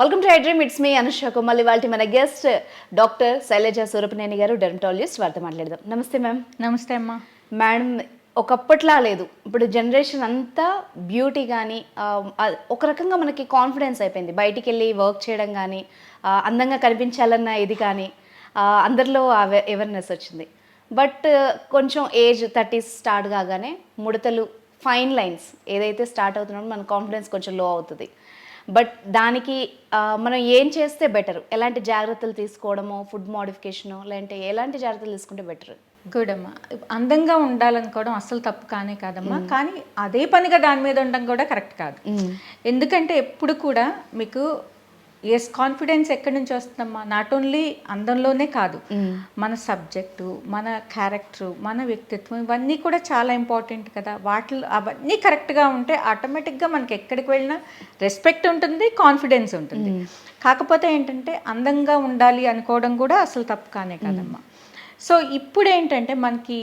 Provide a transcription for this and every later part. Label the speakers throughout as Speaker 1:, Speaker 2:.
Speaker 1: Welcome to iDream it's me Anusha Kumal ఇవాళ మన guest doctor Shailaja Surapaneni గారు డెర్మటాలజిస్ట్ వారితో మాట్లాడదాం. నమస్తే మ్యామ్
Speaker 2: నమస్తే అమ్మా.
Speaker 1: మేడం ఒకప్పట్లా లేదు. ఇప్పుడు జనరేషన్ అంతా బ్యూటీ కానీ ఒక రకంగా మనకి కాన్ఫిడెన్స్ అయిపోయింది. బయటికి వెళ్ళి వర్క్ చేయడం కానీ అందంగా కనిపించాలన్న ఇది కానీ అందరిలో అవేర్నెస్ వచ్చింది. బట్ కొంచెం ఏజ్ థర్టీస్ స్టార్ట్ కాగానే ముడతలు ఫైన్ లైన్స్ ఏదైతే స్టార్ట్ అవుతున్నాడో మన కాన్ఫిడెన్స్ కొంచెం లో అవుతుంది. బట్ దానికి మనం ఏం చేస్తే బెటర్? ఎలాంటి జాగ్రత్తలు తీసుకోవడమో ఫుడ్ మోడిఫికేషను లేదంటే ఎలాంటి జాగ్రత్తలు తీసుకుంటే బెటర్?
Speaker 2: గుడ్ అమ్మా అందంగా ఉండాలనుకోవడం అస్సలు తప్పు కానే కాదమ్మా. కానీ అదే పనిగా దాని మీద ఉండడం కూడా కరెక్ట్ కాదు. ఎందుకంటే ఎప్పుడు కూడా మీకు ఎస్ కాన్ఫిడెన్స్ ఎక్కడి నుంచి వస్తుందమ్మా? నాట్ ఓన్లీ అందంలోనే కాదు. మన సబ్జెక్టు మన క్యారెక్టరు మన వ్యక్తిత్వం ఇవన్నీ కూడా చాలా ఇంపార్టెంట్ కదా. వాటిలో అవన్నీ కరెక్ట్గా ఉంటే ఆటోమేటిక్గా మనకి ఎక్కడికి వెళ్ళినా రెస్పెక్ట్ ఉంటుంది కాన్ఫిడెన్స్ ఉంటుంది. కాకపోతే ఏంటంటే అందంగా ఉండాలి అనుకోవడం కూడా అసలు తప్పు కానే కాదమ్మా. సో ఇప్పుడు ఏంటంటే మనకి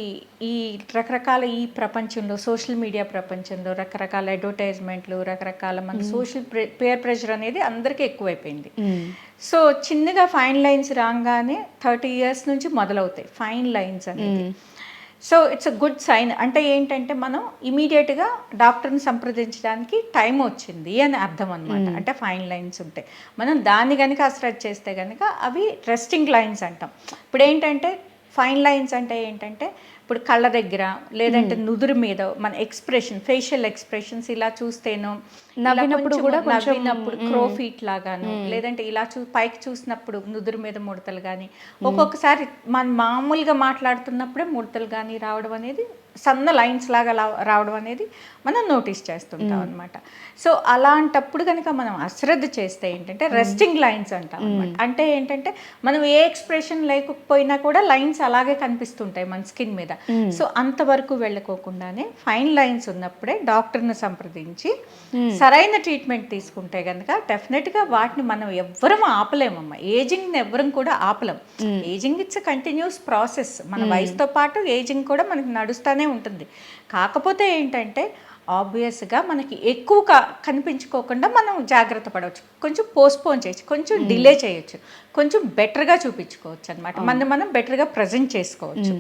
Speaker 2: ఈ రకరకాల ఈ ప్రపంచంలో సోషల్ మీడియా ప్రపంచంలో రకరకాల అడ్వర్టైజ్మెంట్లు రకరకాల మన సోషల్ పేర్ ప్రెషర్ అనేది అందరికీ ఎక్కువైపోయింది. సో చిన్నగా ఫైన్ లైన్స్ రాగానే థర్టీ ఇయర్స్ నుంచి మొదలవుతాయి ఫైన్ లైన్స్ అనేది. So it's a good sign. అంటే ఏంటంటే మనం ఇమీడియట్గా డాక్టర్ని సంప్రదించడానికి టైం వచ్చింది అని అర్థం అనమాట అంటే ఫైన్ లైన్స్ ఉంటాయి మనం దాన్ని కనుక అసరచ్ చేస్తే కనుక అవి రెస్టింగ్ లైన్స్ అంటాం. ఇప్పుడు ఏంటంటే ఫైన్ లైన్స్ అంటే ఏంటంటే ఇప్పుడు కళ్ళ దగ్గర లేదంటే నుదురు మీద మన ఎక్స్ప్రెషన్ ఫేషియల్ ఎక్స్ప్రెషన్స్ ఇలా చూస్తేనో
Speaker 1: నవ్వినప్పుడు కూడా
Speaker 2: నవ్వినప్పుడు క్రో ఫీట్ లాగాను లేదంటే ఇలా చూ పైకి చూసినప్పుడు నుదురు మీద ముడతలు కానీ ఒక్కొక్కసారి మనం మామూలుగా మాట్లాడుతున్నప్పుడే ముడతలు కానీ రావడం అనేది సన్న లైన్స్ లాగా రావడం అనేది మనం నోటీస్ చేస్తుంటాం అనమాట సో అలాంటప్పుడు కనుక మనం అశ్రద్ధ చేస్తే ఏంటంటే రెస్టింగ్ లైన్స్ అంటాం అనమాట అంటే ఏంటంటే మనం ఏ ఎక్స్ప్రెషన్ లేకపోయినా కూడా లైన్స్ అలాగే కనిపిస్తుంటాయి మన స్కిన్ మీద. సో అంతవరకు వెళ్ళకోకుండానే ఫైన్ లైన్స్ ఉన్నప్పుడే డాక్టర్ని సంప్రదించి సరైన ట్రీట్మెంట్ తీసుకుంటే కనుక డెఫినెట్గా వాటిని మనం ఎవ్వరం ఆపలేమమ్మా. ఏజింగ్ ఎవ్వరం కూడా ఆపలేం. ఏజింగ్ ఇట్స్ కంటిన్యూస్ ప్రాసెస్ మన వయసుతో పాటు ఏజింగ్ కూడా మనకి నడుస్తూనే ఉంటుంది. కాకపోతే ఏంటంటే ఆబ్వియస్గా మనకి ఎక్కువ కనిపించుకోకుండా మనం జాగ్రత్త పడవచ్చు. కొంచెం పోస్ట్పోన్ చేయొచ్చు కొంచెం డిలే చేయొచ్చు కొంచెం బెటర్గా చూపించుకోవచ్చు అనమాట మనం మనం బెటర్గా ప్రజెంట్ చేసుకోవచ్చు.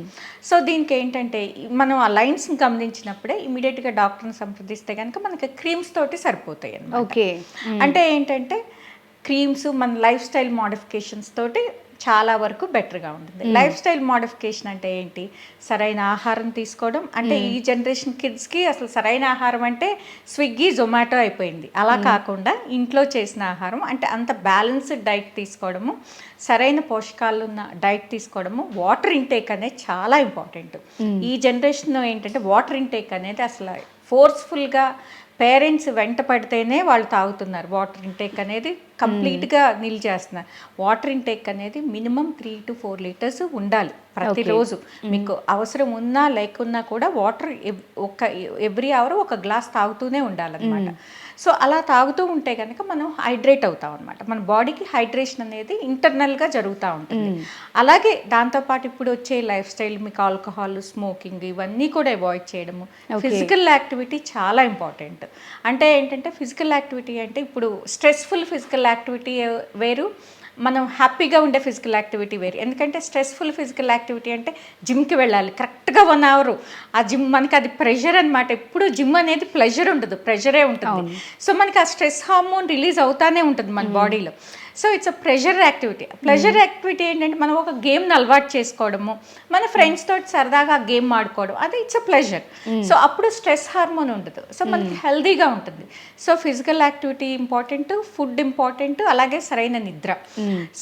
Speaker 2: సో దీనికి ఏంటంటే మనం ఆ లైన్స్ని గమనించినప్పుడే ఇమీడియట్గా డాక్టర్ని సంప్రదిస్తే కనుక మనకి క్రీమ్స్ తోటి సరిపోతాయి అన్నమాట
Speaker 1: ఓకే
Speaker 2: అంటే ఏంటంటే క్రీమ్స్ మన లైఫ్ స్టైల్ మోడిఫికేషన్స్ తోటి చాలా వరకు బెటర్గా ఉంటుంది. లైఫ్ స్టైల్ మోడిఫికేషన్ అంటే ఏంటి? సరైన ఆహారం తీసుకోవడం. అంటే ఈ జనరేషన్ కిడ్స్కి అసలు సరైన ఆహారం అంటే స్విగ్గీ జొమాటో అయిపోయింది. అలా కాకుండా ఇంట్లో చేసిన ఆహారం అంటే అంత బ్యాలెన్స్డ్ డైట్ తీసుకోవడము సరైన పోషకాలు ఉన్న డైట్ తీసుకోవడము వాటర్ ఇంటేక్ అనేది చాలా ఇంపార్టెంట్. ఈ జనరేషన్లో ఏంటంటే వాటర్ ఇంటేక్ అనేది అసలు ఫోర్స్ఫుల్గా పేరెంట్స్ వెంట పడితేనే వాళ్ళు తాగుతున్నారు. వాటర్ ఇంటేక్ అనేది కంప్లీట్గా నిల్ చేస్తున్నారు. వాటర్ ఇంటేక్ అనేది minimum three to four litres ఉండాలి ప్రతిరోజు మీకు అవసరం ఉన్నా లేకున్నా కూడా వాటర్ ఒక ఎవ్రీ అవర్ ఒక గ్లాస్ తాగుతూనే ఉండాలన్నమాట. సో అలా తాగుతూ ఉంటే కనుక మనం హైడ్రేట్ అవుతాం అనమాట మన బాడీకి హైడ్రేషన్ అనేది ఇంటర్నల్గా జరుగుతూ ఉంటుంది. అలాగే దాంతోపాటు ఇప్పుడు వచ్చే లైఫ్ స్టైల్ మీకు ఆల్కహాల్ స్మోకింగ్ ఇవన్నీ కూడా అవాయిడ్ చేయడము. ఫిజికల్ యాక్టివిటీ చాలా ఇంపార్టెంట్. అంటే ఏంటంటే ఫిజికల్ యాక్టివిటీ అంటే ఇప్పుడు స్ట్రెస్ఫుల్ ఫిజికల్ యాక్టివిటీ వేరు. మనం హ్యాపీగా ఉండే ఫిజికల్ యాక్టివిటీ వేరు. ఎందుకంటే స్ట్రెస్ఫుల్ ఫిజికల్ యాక్టివిటీ అంటే జిమ్కి వెళ్ళాలి. కరెక్ట్గా వన్ అవర్. ఆ జిమ్ మనకి అది ప్రెషర్ అనమాట ఎప్పుడు జిమ్ అనేది ప్లెజర్ ఉండదు. ప్రెషరే ఉంటుంది. సో మనకి ఆ స్ట్రెస్ హార్మోన్ రిలీజ్ అవుతానే ఉంటుంది మన బాడీలో. So it's a pressure activity pleasure activity ఏంటంటే మనం ఒక గేమ్ని అలవాటు చేసుకోవడము మన ఫ్రెండ్స్ తోటి సరదాగా ఆ గేమ్ ఆడుకోవడం అది ఇట్స్ అ ప్లెజర్ సో అప్పుడు స్ట్రెస్ హార్మోన్ ఉండదు సో మనకి హెల్దీగా ఉంటుంది. So physical activity important food important అలాగే సరైన నిద్ర.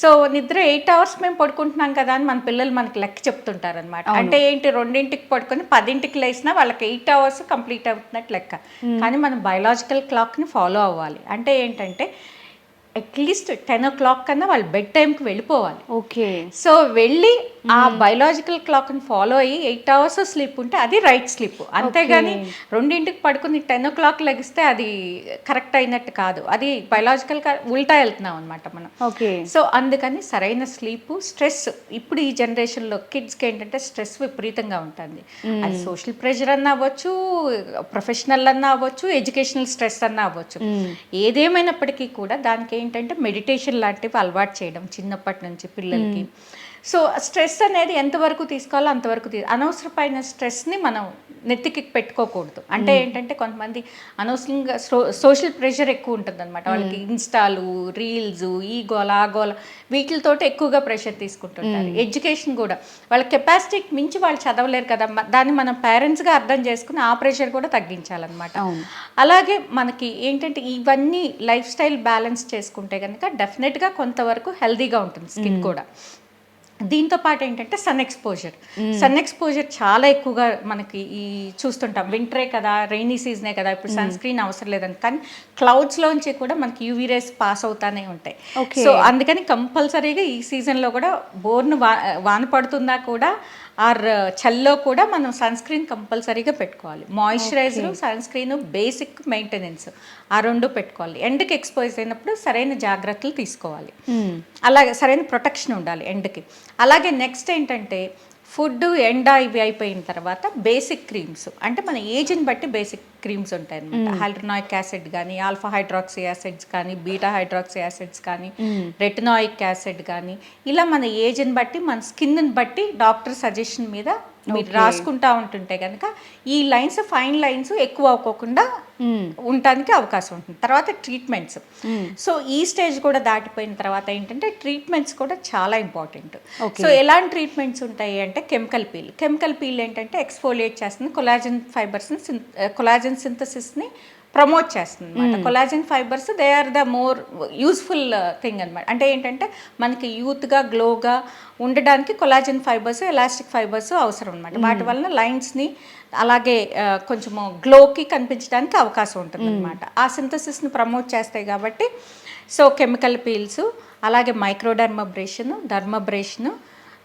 Speaker 2: సో నిద్ర ఎయిట్ అవర్స్ మేము పడుకుంటున్నాం కదా అని మన పిల్లలు మనకి లెక్క చెప్తుంటారు అనమాట అంటే ఏంటి రెండింటికి పడుకొని పదింటికి లేసినా వాళ్ళకి ఎయిట్ అవర్స్ కంప్లీట్ అవుతున్నట్టు లెక్క. కానీ మనం బయలాజికల్ క్లాక్ని ఫాలో అవ్వాలి. అంటే ఏంటంటే అట్లీస్ట్ టెన్ ఓ క్లాక్ కన్నా వాళ్ళు బెడ్ టైంకి వెళ్ళిపోవాలి.
Speaker 1: ఓకే.
Speaker 2: సో వెళ్ళి ఆ బయలాజికల్ క్లాక్ని ఫాలో అయ్యి ఎయిట్ అవర్స్ స్లీప్ ఉంటే అది రైట్ స్లీప్ అంతేగాని రెండింటికి పడుకుని టెన్ ఓ క్లాక్ లెగిస్తే అది కరెక్ట్ అయినట్టు కాదు. అది బయలాజికల్ ఉల్టా వెళ్తున్నాం అనమాట మనం.
Speaker 1: ఓకే
Speaker 2: సో అందుకని సరైన స్లీప్ స్ట్రెస్ ఇప్పుడు ఈ జనరేషన్లో కిడ్స్కి ఏంటంటే స్ట్రెస్ విపరీతంగా ఉంటుంది. అది సోషల్ ప్రెషర్ అన్న అవ్వచ్చు ప్రొఫెషనల్ అన్న అవ్వచ్చు ఎడ్యుకేషనల్ స్ట్రెస్ అన్న అవ్వచ్చు. ఏదేమైనప్పటికీ కూడా దానికి ఏంటంటే మెడిటేషన్ లాంటివి అలవాటు చేయడం చిన్నప్పటి నుంచి పిల్లలకి. సో స్ట్రెస్ అనేది ఎంతవరకు తీసుకోవాలో అంతవరకు తీ అనవసరమైన స్ట్రెస్ని మనం నెత్తికి పెట్టుకోకూడదు. అంటే ఏంటంటే కొంతమంది అనవసరంగా సోషల్ ప్రెషర్ ఎక్కువ ఉంటుంది అనమాట వాళ్ళకి ఇన్స్టాలు రీల్స్ ఈ గోల ఆ గోల వీటితోటి ఎక్కువగా ప్రెషర్ తీసుకుంటుంటారు. ఎడ్యుకేషన్ కూడా. వాళ్ళ కెపాసిటీకి మించి వాళ్ళు చదవలేరు కదా. దాన్ని మనం పేరెంట్స్గా అర్థం చేసుకుని ఆ ప్రెషర్ కూడా తగ్గించాలన్నమాట. అలాగే మనకి ఏంటంటే ఇవన్నీ లైఫ్ స్టైల్ బ్యాలెన్స్ చేసుకుంటే కనుక డెఫినెట్గా కొంతవరకు హెల్దీగా ఉంటుంది స్కిన్ కూడా. దీంతో పాటు ఏంటంటే సన్ ఎక్స్పోజర్. సన్ ఎక్స్పోజర్ చాలా ఎక్కువగా మనకి ఈ చూస్తుంటాం. వింటరే కదా రైనీ సీజనే కదా ఇప్పుడు సన్ స్క్రీన్ అవసరం లేదని. కానీ క్లౌడ్స్ లోంచి కూడా మనకి యూవీ రేస్ పాస్ అవుతానే ఉంటాయి. సో అందుకని కంపల్సరీగా ఈ సీజన్లో కూడా బోర్ను వా వాన పడుతున్నా కూడా ఆర్ చల్లో కూడా మనం సన్ స్క్రీన్ కంపల్సరీగా పెట్టుకోవాలి. Moisturiser sunscreen basic maintenance ఆ రెండు పెట్టుకోవాలి. ఎండకి ఎక్స్పోజ్ అయినప్పుడు సరైన జాగ్రత్తలు తీసుకోవాలి. అలాగే సరైన ప్రొటెక్షన్ ఉండాలి ఎండకి. అలాగే నెక్స్ట్ ఏంటంటే ఫుడ్ ఎండ ఇవి అయిపోయిన తర్వాత బేసిక్ క్రీమ్స్ అంటే మన ఏజ్ని బట్టి బేసిక్ క్రీమ్స్ ఉంటాయి అనమాట హైడ్రోనాయిక్ యాసిడ్ కానీ ఆల్ఫా హైడ్రాక్సీ యాసిడ్స్ కానీ బీటా హైడ్రాక్సీ యాసిడ్స్ కానీ రెటినాయిక్ యాసిడ్ కానీ ఇలా మన ఏజ్ని బట్టి మన స్కిన్ని బట్టి డాక్టర్ సజెషన్ మీద మీరు రాసుకుంటా ఉంటుంటే కనుక ఈ లైన్స్ ఫైన్ లైన్స్ ఎక్కువ అవ్వకుండా ఉండటానికి అవకాశం ఉంటుంది. తర్వాత ట్రీట్మెంట్స్. సో ఈ స్టేజ్ కూడా దాటిపోయిన తర్వాత ఏంటంటే ట్రీట్మెంట్స్ కూడా చాలా ఇంపార్టెంట్. సో ఎలాంటి ట్రీట్మెంట్స్ ఉంటాయి అంటే కెమికల్ పీల్. కెమికల్ పీల్ ఏంటంటే ఎక్స్ఫోలియేట్ చేస్తుంది కొలాజన్ ఫైబర్స్ని కొలాజన్ సింథసిస్ని ప్రమోట్ చేస్తుంది అనమాట collagen fibres they are the more useful thing అనమాట అంటే ఏంటంటే మనకి యూత్గా గ్లోగా ఉండడానికి కొలాజన్ ఫైబర్స్ ఎలాస్టిక్ ఫైబర్స్ అవసరం అనమాట వాటి వలన లైన్స్ని అలాగే ఆ, కొంచెము గ్లోకి కనిపించడానికి అవకాశం ఉంటుంది అనమాట ఆ సింథసిస్ని ప్రమోట్ చేస్తాయి కాబట్టి సో కెమికల్ పీల్స్ అలాగే మైక్రోడర్మబ్రేషన్ డర్మబ్రేషను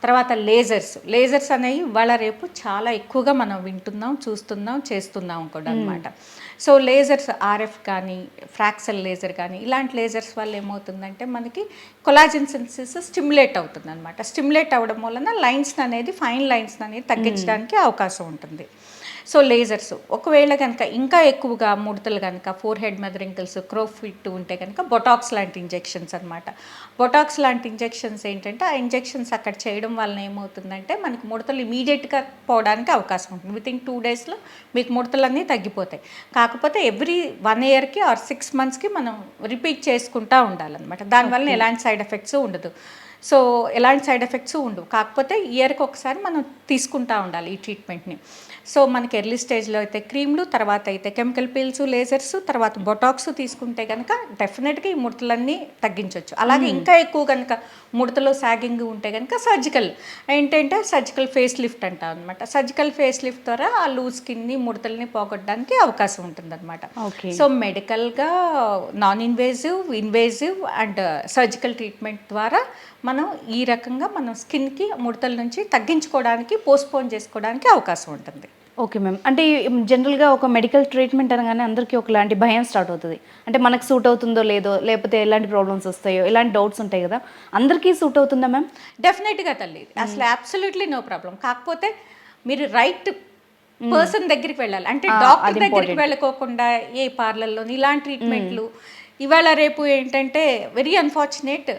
Speaker 2: తర్వాత లేజర్స్. లేజర్స్ అనేవి ఇవాళ రేపు చాలా ఎక్కువగా మనం వింటున్నాం చూస్తున్నాం చేస్తున్నాం కూడా అనమాట సో లేజర్స్ ఆర్ఎఫ్ కానీ ఫ్రాక్సల్ లేజర్ కానీ ఇలాంటి లేజర్స్ వల్ల ఏమవుతుందంటే మనకి కొలాజిన్ సెన్సెస్ స్టిమ్యులేట్ అవుతుంది అనమాట స్టిమ్యులేట్ అవ్వడం వలన లైన్స్ అనేది ఫైన్ లైన్స్ అనేది తగ్గించడానికి అవకాశం ఉంటుంది. So lasers. ఒకవేళ కనుక ఇంకా ఎక్కువగా ముడతలు కనుక ఫోర్ హెడ్ మీద రింకిల్స్ క్రోఫిట్ ఉంటే కనుక బొటాక్స్ లాంటి ఇంజెక్షన్స్ అనమాట బొటాక్స్ లాంటి ఇంజెక్షన్స్ ఏంటంటే ఆ ఇంజెక్షన్స్ అక్కడ చేయడం వలన ఏమవుతుందంటే మనకి ముడతలు ఇమీడియట్గా పోవడానికి అవకాశం ఉంటుంది. విత్ ఇన్ టూ డేస్లో మీకు ముడతలన్నీ తగ్గిపోతాయి. కాకపోతే ఎవ్రీ వన్ ఇయర్కి ఆర్ సిక్స్ మంత్స్కి మనం రిపీట్ చేసుకుంటా ఉండాలన్నమాట. దానివల్ల ఎలాంటి సైడ్ ఎఫెక్ట్స్ ఉండదు. సో ఎలాంటి సైడ్ ఎఫెక్ట్స్ ఉండవు. కాకపోతే ఇయర్కి ఒకసారి మనం తీసుకుంటా ఉండాలి ఈ ట్రీట్మెంట్ని సో మనకి ఎర్లీ స్టేజ్లో అయితే క్రీమ్లు తర్వాత అయితే కెమికల్ పీల్స్ లేజర్స్ తర్వాత బొటాక్స్ తీసుకుంటే కనుక డెఫినెట్గా ఈ ముడతలన్నీ తగ్గించవచ్చు అలాగే ఇంకా ఎక్కువ కనుక ముడతలో సాగింగ్ ఉంటే కనుక సర్జికల్ ఏంటంటే సర్జికల్ ఫేస్ లిఫ్ట్ అంటాం అనమాట సర్జికల్ ఫేస్ లిఫ్ట్ ద్వారా ఆ లూజ్ స్కిన్ని ముడతల్ని పోగొట్టడానికి అవకాశం ఉంటుంది అనమాట
Speaker 1: okay.
Speaker 2: So మెడికల్గా non invasive invasive and surgical treatment ద్వారా మనం ఈ రకంగా మనం స్కిన్కి ముడతల నుంచి తగ్గించుకోవడానికి పోస్ట్పోన్ చేసుకోవడానికి అవకాశం ఉంటుంది.
Speaker 1: Okay ma'am. అంటే జనరల్గా ఒక మెడికల్ ట్రీట్మెంట్ అనగానే అందరికీ ఒకలాంటి భయం స్టార్ట్ అవుతుంది. అంటే మనకు సూట్ అవుతుందో లేదో లేకపోతే ఎలాంటి ప్రాబ్లమ్స్ వస్తాయో ఇలాంటి డౌట్స్ ఉంటాయి కదా అందరికీ సూట్ అవుతుందా మ్యామ్?
Speaker 2: డెఫినెట్గా తల్లి. అసలు అబ్సల్యూట్లీ నో ప్రాబ్లం కాకపోతే మీరు రైట్ పర్సన్ దగ్గరికి వెళ్ళాలి. అంటే డాక్టర్ దగ్గరికి వెళ్ళకోకుండా ఏ పార్లర్లో ఇలాంటి ట్రీట్మెంట్లు ఇవాళ రేపు ఏంటంటే వెరీ అన్ఫార్చునేట్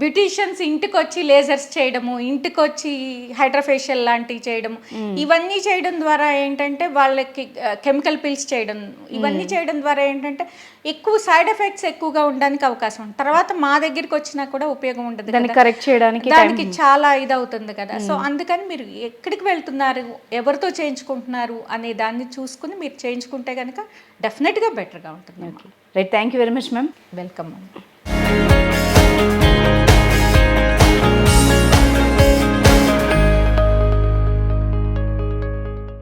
Speaker 2: బ్యూటీషియన్స్ ఇంటికి వచ్చి లేజర్స్ చేయడము ఇంటికి వచ్చి హైడ్రోఫేషియల్ లాంటివి చేయడము ఇవన్నీ చేయడం ద్వారా ఏంటంటే వాళ్ళకి కెమికల్ పిల్స్ చేయడం ఇవన్నీ చేయడం ద్వారా ఏంటంటే ఎక్కువ సైడ్ ఎఫెక్ట్స్ ఎక్కువగా ఉండడానికి అవకాశం ఉంది. తర్వాత మా దగ్గరికి వచ్చినా కూడా ఉపయోగం ఉండదు
Speaker 1: దాన్ని. కరెక్ట్ చేయడానికి
Speaker 2: దానికి చాలా ఇది అవుతుంది కదా. సో అందుకని మీరు ఎక్కడికి వెళ్తున్నారు ఎవరితో చేయించుకుంటున్నారు అనే దాన్ని చూసుకుని మీరు చేయించుకుంటే కనుక డెఫినెట్గా బెటర్గా ఉంటుంది
Speaker 1: right thank you very much ma'am
Speaker 2: welcome Bye.